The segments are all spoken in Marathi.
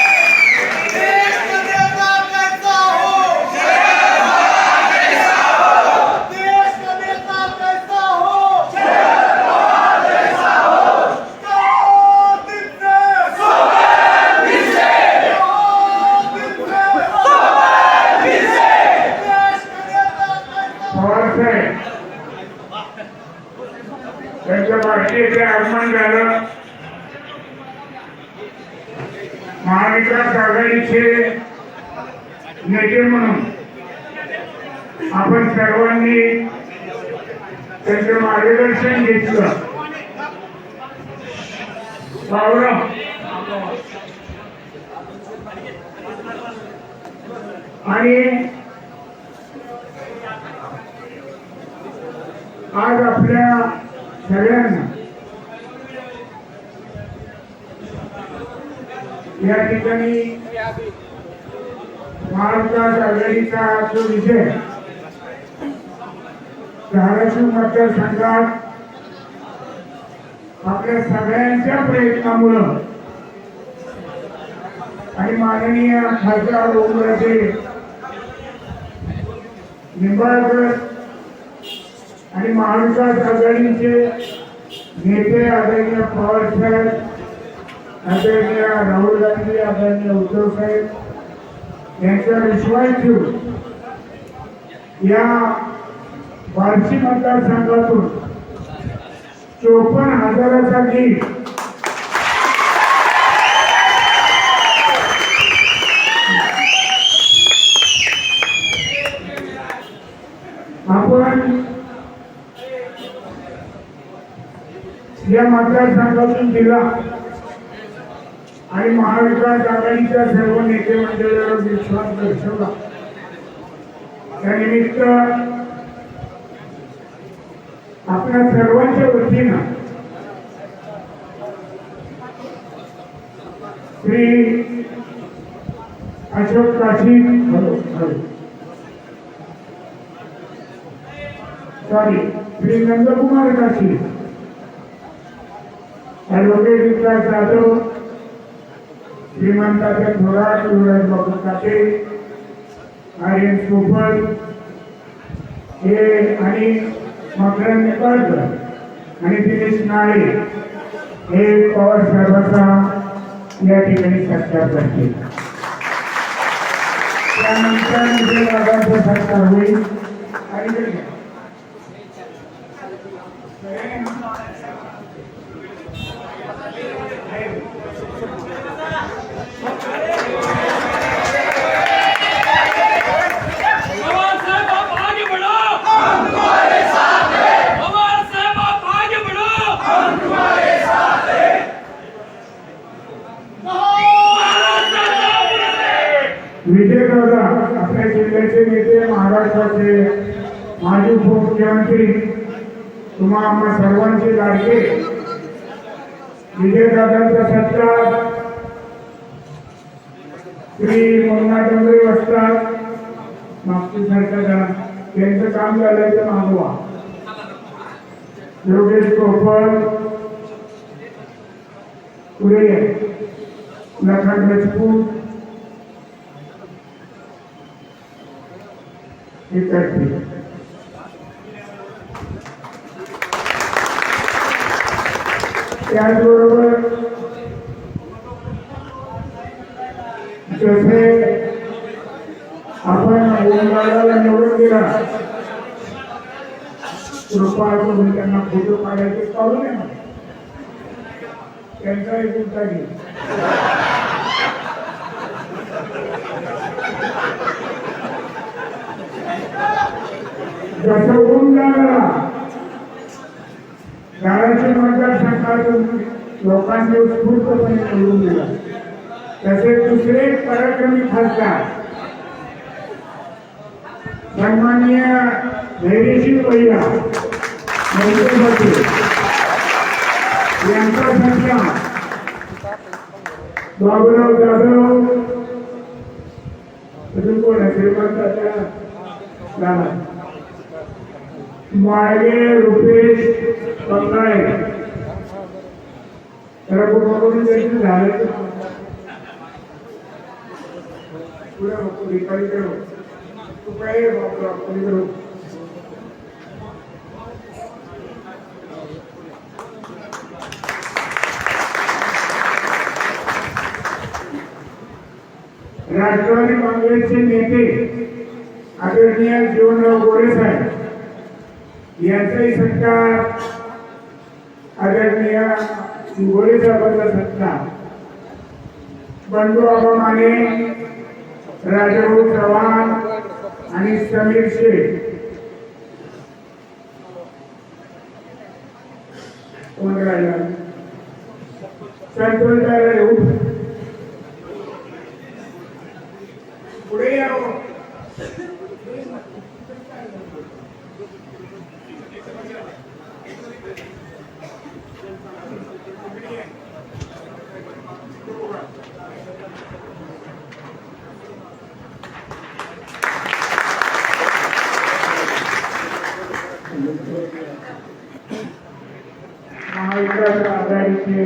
देश नेता कैसा हो देश का नेता कैसा हो दो दिन से दो दिन से देश का नेता कैसा हो पवारसाहेब त्यांच्या पार्टीचे आगमन झालं महाविकास आघाडीचे नेते म्हणून आपण सर्वांनी त्यांचं मार्गदर्शन घेतलं. गौरव आणि आज आपल्या सगळ्यांना या ठिकाणी महाराष्ट्रात आघाडीचा जो विजय धाराशिव मतदारसंघात आपल्या सगळ्यांच्या प्रयत्नामुळं. आणि माननीय खासदार ओमराजे निंबाळकर आणि महाविकास आघाडीचे नेते आदरणीय पवार साहेब आदरणीय राहुल गांधी आदरणीय उद्धव साहेब यांचा विश्वास ठेवून या बार्शी मतदारसंघातून चोपन्न हजाराचा गीत आपण या मतदारसंघातून दिला आणि महाविकास आघाडीच्या सर्व नेते मंडळावर विश्वास दर्शवला. त्यानिमित्त आपल्या सर्वांच्या वतीनं श्री अशोक काशी सॉरी श्री नंदकुमार काशी. ॲडव्होकेट विकास जाधव श्रीमंताचे थोरात युवराज बाबू काटे आर्यन सोफल हे आणि मकरंद निपाळकर आणि दिनेश नाळे हे पवार साहेबांचा या ठिकाणी सत्कार करतील. त्यानंतर विजयदादांचा सत्कार होईल आणि विजय आपल्या जिल्ह्याचे नेते महाराष्ट्राचे माजी उपमुख्यमंत्री तुम्हा आम्हा सर्वांचे लाडके. विजयदादांचा सत्कार. श्री मंगना डोंगरे असतात मागची सरकार त्यांचं काम झालं ते मागवा. योगेश कोपर पुढे. लखन राजपूत. विद्यार्थी त्याचबरोबर जसे आपण ओमदादाला निवडून दिला कृपा करून त्यांना फोटो काढायचे काढू नये त्यांचा एक घे जसं ऊन लागला धाराशिव मतदारसंघातून लोकांनी उत्स्फूर्तपणे निवडून दिला. तसे दुसरे पराक्रमी खासदार. सन्माननीय धैर्यशील पहिला यांचा संख्या बाबूराव जाधव. अजून कोण आहे? श्रीमंताच्या गावात. मागे रुपेश बंगाळे तर. बघून झालं पुढे नको रिकामी तू काय बाबूराव कोणी राष्ट्रवादी काँग्रेसचे नेते आदरणीय जीवनराव गोरे साहेब. यांचाही सत्कार आदरणीय गोरे साहेबांचा सत्कार. बंडू आबा माने राजाभाऊ चव्हाण आणि समीर शेख कोण राहिला? संतोष महाविकास आघाडीचे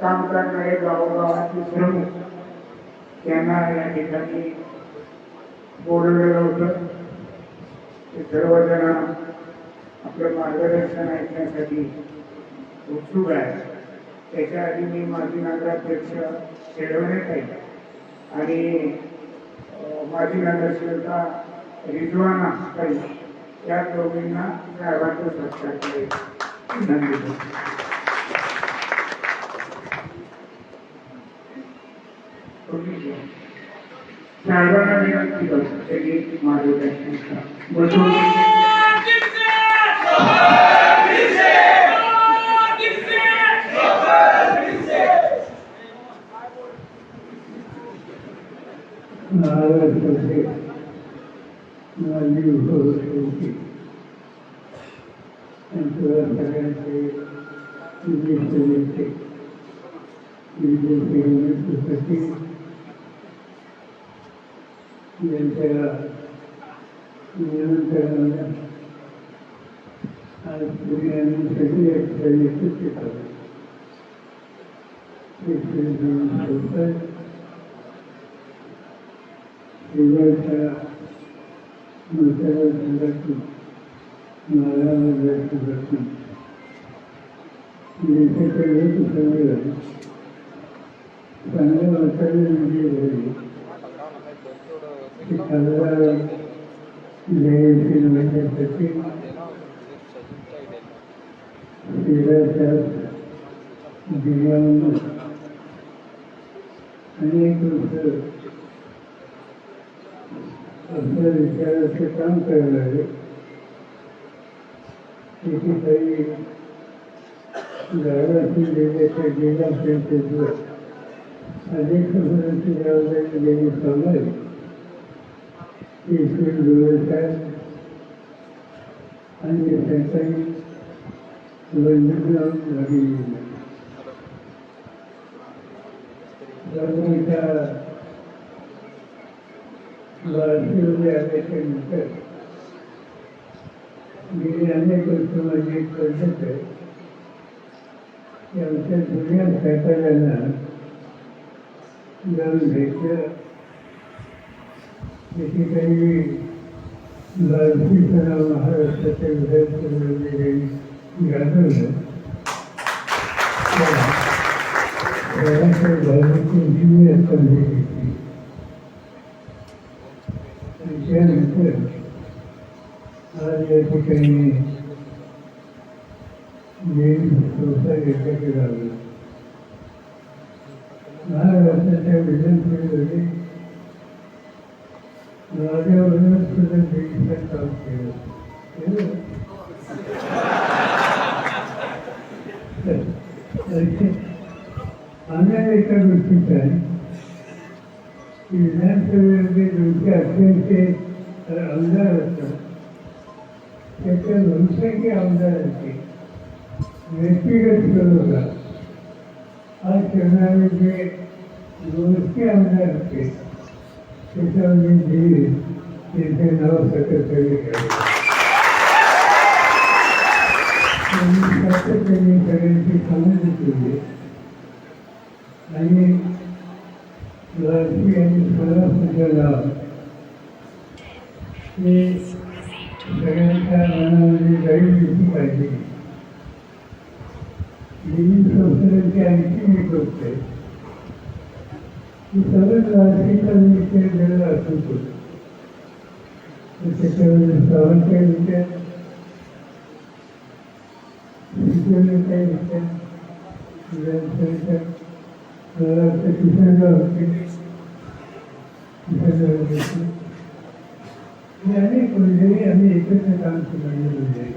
काम करणारे गावोगावाचे प्रमुख त्यांना या ठिकाणी बोलवलेलं होतं. ते सर्वजण आपलं मार्गदर्शन ऐकण्यासाठी उत्सुक आहे त्याच्या आधी मी माजी नगराध्यक्ष शेडवण्यात आहे आणि माजी नगरसेविका रिजवाना काही त्या दोघींना साहेबांचा सत्कार केला. धन्यवाद साहेबांना विनंती करतो. त्यांनी मार्गदर्शन बसून महाराष्ट्राचे माजी उपमुख्यमंत्री त्यांच्या सगळ्यांचे ज्येष्ठ नेते बीजेपी नेतृत्वासाठी यांच्या नियंत्रणाने आज पुणे आणि सगळी एकट्या नेतृत्व करतात एकशे दोन होतात देवाच्या मतदारसंघातून मला मतदारसंघातून देशाकडे संमेलन चांगल्या वातावरण म्हणजे झाले की खासदार जयश्री माझ्यासाठी तेराच्या दिव्यांग अनेक वर्ष आपल्या विचाराचे काम करणारे एकेकाळी गावातील जिल्ह्याच्या जिल्हा अनेक सभरांची जबाबदारी गेली सांभाळली ईश्वर आणि त्यांचाही वंदना लागली भारतीय आल्याच्यानंतर गेली अनेक वर्ष माझी एक पद्धत आहे की आमच्या जुन्या जाऊन भेटलं काही भारतीपणा महाराष्ट्राच्या विधानसभेमध्ये गाजवलं भारतीय जुन्या संधी घेतली त्यानंतर आज या ठिकाणी म्हणजे जैन संस्था एकत्र आलं महाराष्ट्राच्या विधानसभेमध्ये राजावरूनच सुद्धा देशात काम केलं. केलं? एका गोष्टीचा आहे. की विधानसभेमध्ये दोनशे अठ्ठ्याऐंशी आमदार असतात. त्याच्या आमदार आमदारांचे व्यक्तिगत होता आज करणारे जे दोनशे आमदार होते त्याच्यामध्ये जे त्यांचे नाव सेक्रेटरी केले त्यांनी सातत्याने सगळ्यांची समज केली आणि राजकीय आणि हे सगळ्यांच्या मनामध्ये जाईल दिसली पाहिजे देवी संस्थांची आणखी एक गोष्ट आहे की सगळं राजकीयचा विषय वेगळा असू शकतो त्याच्यामध्ये सावंतच्या विचार शिकवण्याचा विचार किशनराव होते किशनराव होते आणि अनेक मंडळी आम्ही एकत्र काम केलेली मंडळी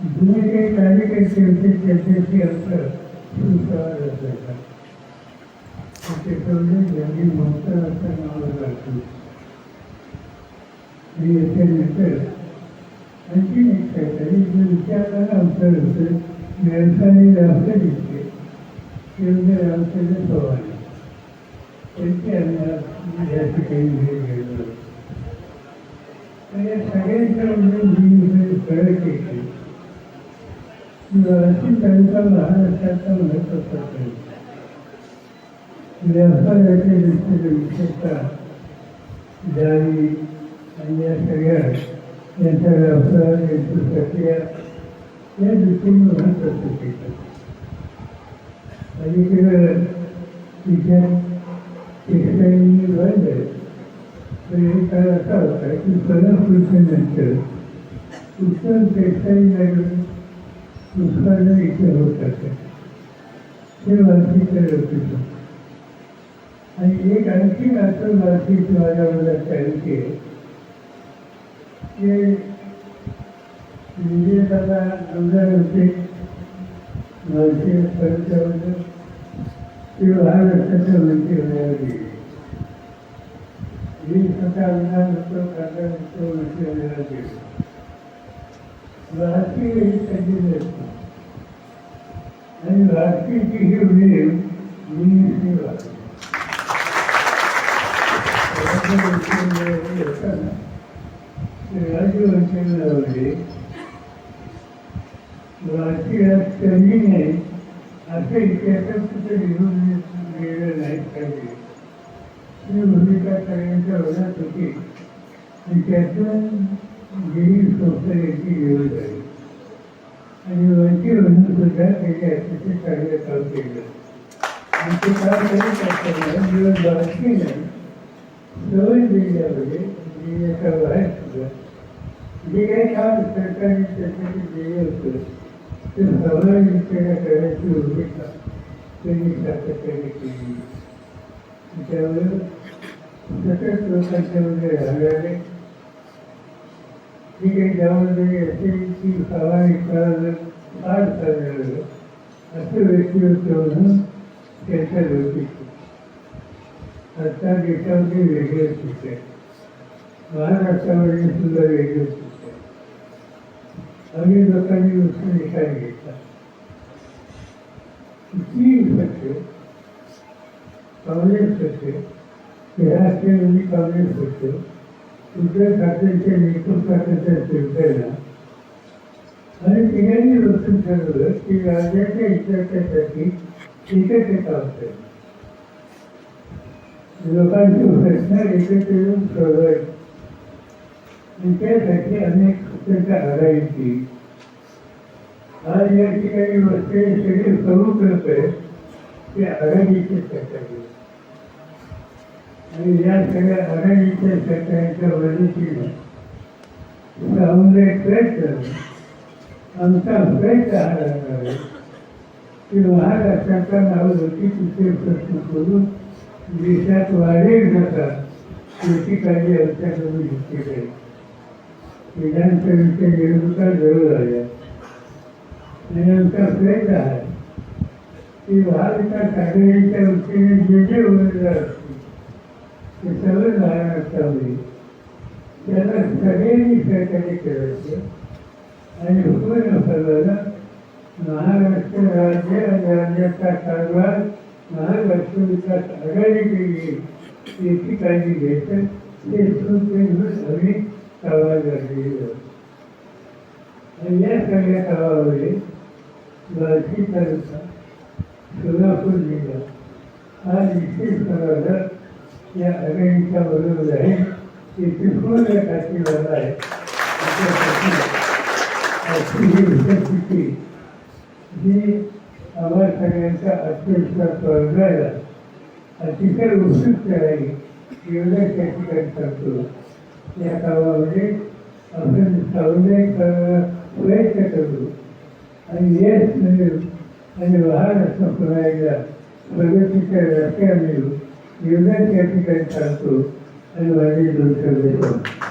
जुने काही कार्यकर्ते होते त्याच्याशी आमचा सुसंवाद असायचा त्याच्यामध्ये ज्यांनी ममता असं नाव लागतो आणि याच्यानंतर आणखी एक काहीतरी जे विचारणारा अंतर होतं. व्यवसाय दिसते. ते म्हणजे व्यवसायाचे सवाल. त्यांची आम्ही ठिकाणी भेट आणि या फरक येते अशी त्यांचा महाराष्ट्राचा महत्त्वाचा प्रयत्न व्यवसायाच्या दृष्टीने विशेषतः जाळी आणि या सगळ्या यांचा व्यवसाय यांची प्रक्रिया या दृष्टीने महत्वाचं केलं अलीकडं तिच्या टेक्स्टाईलनी बंद तर हे काळ असा होता की सोलापूरच्यानंतर उत्तम टेक्स्टाईल लागून उत्पादन इथे होत असे ते वार्षिक होते आणि एक आणखी असं वार्षिक माझ्यामध्ये चालू केले की विजयदादा आमदार होते वार्षिक परिचयाबद्दल ते महाराष्ट्राच्या मंत्री होण्यावर गेले मी स्वतः आमदार होतो काका होतो मंत्री होण्यावर गेलो. राजकीय त्यांची आणि राजकीयची ही वेळ मी वाटते राज्यवंशांमध्ये राजकीयात कमी नाही असे इतिहासात कुठे लिहून गेलं नाहीत पाहिजे ही भूमिका करण्याच्या होण्यात होती आणि त्यातून गेली संस्थेची निवड झाली आणि वरची म्हणून सुद्धा त्याच्या अतिशय चांगलं काम केलं. आणि ते काम करीत असताना दिवस बाकी नाही. सवय जिल्ह्यामध्ये जिल्ह्याच्या आहे म्हणजे, सुद्धा. जे काही काम सरकारने त्यासाठी दिले होतं. ते समाजविषयक करण्याची भूमिका त्यांनी सातत्याने केली त्यामुळे सतत लोकांच्या मध्ये राहणारे ठीक आहे त्यामध्ये असे की सवारी करायला फार चाललेलं असं त्याच्या लोकी आता देशामध्ये वेगळे आहे महाराष्ट्रामध्ये सुद्धा वेगळे आहे अनेक लोकांनी वस्तू निकाल घेतला किती सत्य काँग्रेस होते राष्ट्रवादी काँग्रेस होते उद्धव ठाकरेंच्या नेतृत्वाच्या शिवसेना आणि तिघांनी बसून ठरवलं की राज्याच्या हितासाठी एकत्र काम करेल लोकांचे प्रश्न एकत्र येऊन सोडवायचे त्यासाठी अनेक त्याच्या आघाडीची आज या ठिकाणी बसलेले सगळे प्रमुख लोक आहेत ते आघाडीचे सरकार आणि या सगळ्या आघाडीच्या सरकारच्या मदतीने प्रयत्न आमचा प्रयत्न हा राहणार आहे. की महाराष्ट्राचा नाव होती तिथे प्रश्न करून देशात वाढेल नका. याची काळजी आमच्याकडून घेतली जाईल विधानसभेच्या निवडणुका जवळ आल्या आणि आमचा प्रयत्न आहे. की महाविकास आघाडीच्या वतीने जे जे उमेदवार असतील ते सर्व महाराष्ट्रामध्ये त्यांना सगळ्यांनी सहकार्य करायचं. आणि हुकूम फरवाला महाराष्ट्र राज्य राज्याचा कारभार महालक्ष्मीचा आघाडी केली याची काळजी घ्यायचं ते सुद्धा आम्ही कारभार केलेलं आणि या सगळ्या काळामध्ये बार्शी तालुका सोलापूर जिल्हा हा विशेष समाजात या आघाडीच्या बरोबर आहे ते पूर्ण खाती काठीवर आहे त्याच्यासाठी आजची ही आम्हा सगळ्यांचा आत्मविश्वास वाढवायला अतिशय उत्सुक राहील एवढं त्या ठिकाणी करतो या कामामध्ये आपण सामुदायिक प्रयत्न करू. आणि यश मिळेल आणि महाराष्ट्र पुन्हा प्रगतीच्या व्याख्या मिळू एवढ्या त्या ठिकाणी सांगतो आणि माझी दोन शब्द